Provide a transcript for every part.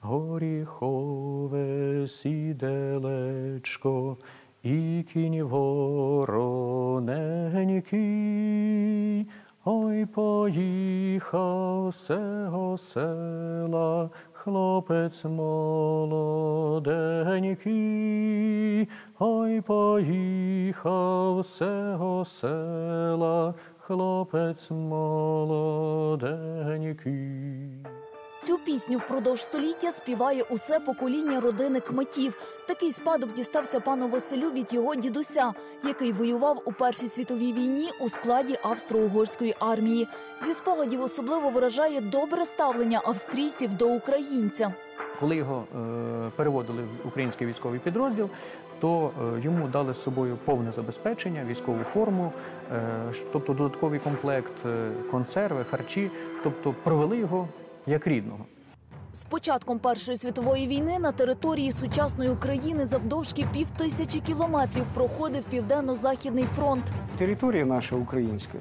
горіхове сіделечко, і кінь вороненький, ой поїхав сего села, хлопець молоденький, ой поїхав сего села, хлопець молоденький. Цю пісню впродовж століття співає усе покоління родини кметів. Такий спадок дістався пану Василю від його дідуся, який воював у Першій світовій війні у складі австро-угорської армії. Зі спогадів особливо виражає добре ставлення австрійців до українця. Коли його е, переводили в український військовий підрозділ, то е, йому дали з собою повне забезпечення, військову форму, е, тобто додатковий комплект, е, консерви, харчі, тобто провели його як рідного. З початком Першої світової війни на території сучасної України завдовжки півтисячі кілометрів проходив південно-західний фронт. Територія наша українська,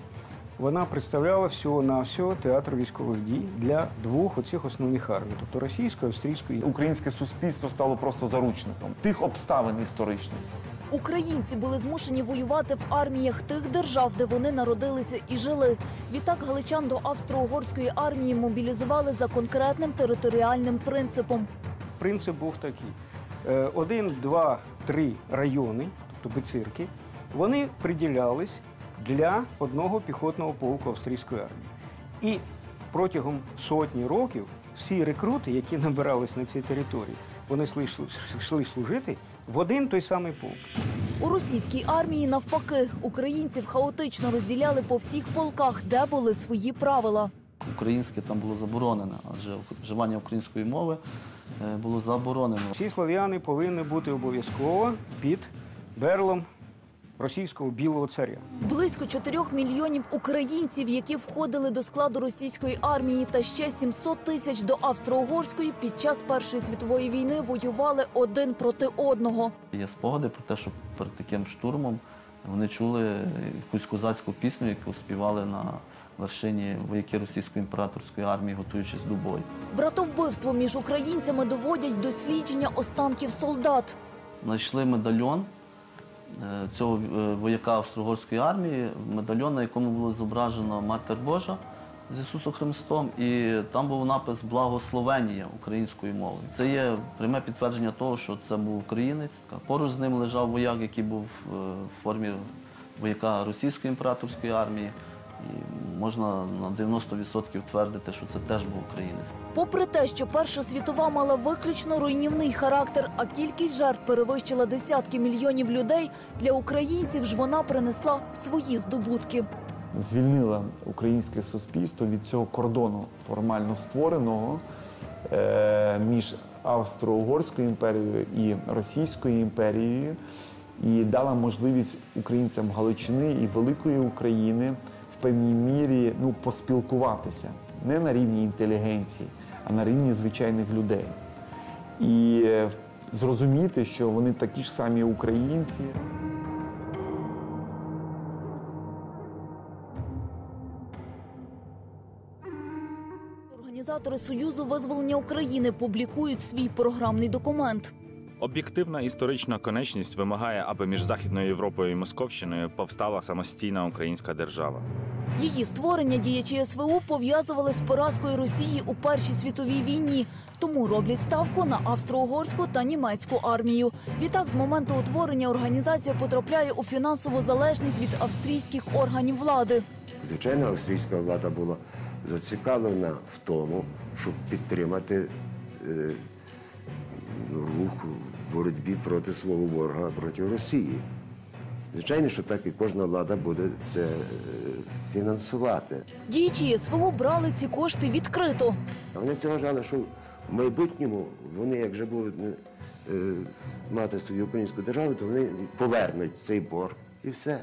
вона представляла всього на всього театр військових дій для двох оцих основних армій, тобто російської, австрійської. Українське суспільство стало просто заручником тих обставин історичних. Українці були змушені воювати в арміях тих держав, де вони народилися і жили. Відтак галичан до австро-угорської армії мобілізували за конкретним територіальним принципом. Принцип був такий: Е, один, два, три райони, тобто бицирки, вони приділялись для одного піхотного полку австрійської армії. І протягом сотні років всі рекрути, які набирались на цій території, вони йшли, йшли служити в один той самий полк. У російській армії навпаки українців хаотично розділяли по всіх полках, де були свої правила. Українське там було заборонено, адже вживання української мови е, було заборонено. Всі слов'яни повинні бути обов'язково під берлом російського білого царя. Близько 4 мільйонів українців, які входили до складу російської армії, та ще 700 тисяч до австро-угорської під час Першої світової війни воювали один проти одного. Є спогади про те, що перед таким штурмом вони чули якусь козацьку пісню, яку співали на вершині вояки російської імператорської армії, готуючись до бою. Братовбивство між українцями доводять дослідження останків солдат. Знайшли медальйон цього е, вояка австро-угорської армії, медальон, на якому було зображено Матер Божа з Ісусом Христом, і там був напис Благословенія українською мовою. Це є пряме підтвердження того, що це був українець. Поруч з ним лежав вояк, який був е, в формі вояка російської імператорської армії. Можна на 90% твердити, що це теж був українець. Попри те, що Перша світова мала виключно руйнівний характер, а кількість жертв перевищила десятки мільйонів людей, для українців ж вона принесла свої здобутки. Звільнила українське суспільство від цього кордону формально створеного е, між Австро-Угорською імперією і Російською імперією, і дала можливість українцям Галичини і Великої України в певній мірі ну, поспілкуватися не на рівні інтелігенції, а на рівні звичайних людей. І е, зрозуміти, що вони такі ж самі українці. Організатори Союзу визволення України публікують свій програмний документ. Об'єктивна історична конечність вимагає, аби між Західною Європою і Московщиною повстала самостійна українська держава. Її створення діячі СВУ пов'язували з поразкою Росії у Першій світовій війні, тому роблять ставку на австро-угорську та німецьку армію. Відтак, з моменту утворення організація потрапляє у фінансову залежність від австрійських органів влади. Звичайно, австрійська влада була зацікавлена в тому, щоб підтримати е, рух в боротьбі проти свого ворога, проти Росії. Звичайно, що так і кожна влада буде це е, фінансувати. Діячі СВУ брали ці кошти відкрито. А вони це вважали, що в майбутньому вони, як вже будуть е, мати свою українську державу, то вони повернуть цей борг і все.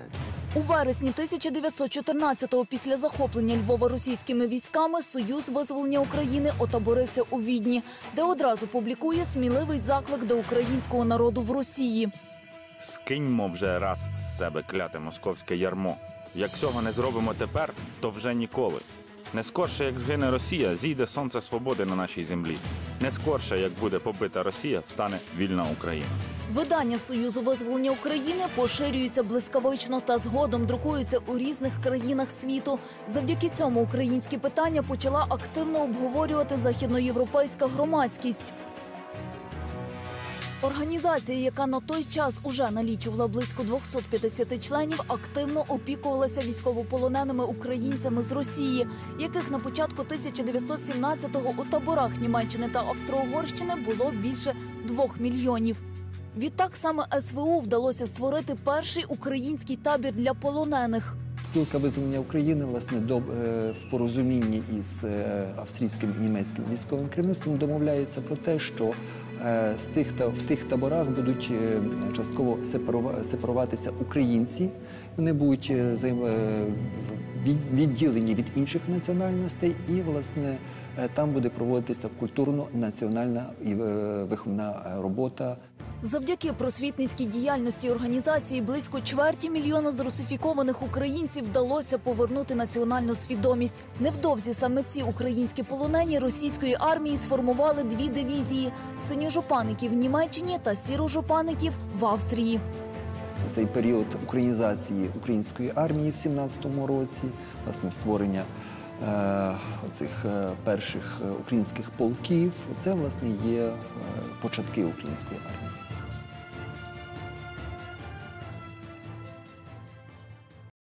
У вересні 1914-го, після захоплення Львова російськими військами, Союз визволення України отаборився у Відні, де одразу публікує сміливий заклик до українського народу в Росії. Скиньмо вже раз з себе кляте московське ярмо. Як цього не зробимо тепер, то вже ніколи. Не скорше, як згине Росія, зійде сонце свободи на нашій землі. Не скорше, як буде побита Росія, встане вільна Україна. Видання Союзу визволення України поширюються блискавично та згодом друкуються у різних країнах світу. Завдяки цьому українські питання почала активно обговорювати західноєвропейська громадськість. Організація, яка на той час уже налічувала близько 250 членів, активно опікувалася військовополоненими українцями з Росії, яких на початку 1917-го у таборах Німеччини та Австро-Угорщини було більше двох мільйонів. Відтак саме СВУ вдалося створити перший український табір для полонених. Спілка визволення України власне до, е, в порозумінні із е, австрійським і німецьким військовим керівництвом домовляється про те, що в тих таборах будуть е, частково сепарува- сепаруватися українці. Вони будуть е, е, від- відділені від інших національностей, і власне е, там буде проводитися культурно-національна і е, виховна е, робота. Завдяки просвітницькій діяльності організації близько чверті мільйона зрусифікованих українців вдалося повернути національну свідомість. Невдовзі саме ці українські полонені російської армії сформували дві дивізії: синьожопаників в Німеччині та сірожопаників в Австрії. цей період українізації української армії в 17-му році, власне, створення е, оцих е, перших е, українських полків, це власне є початки української армії.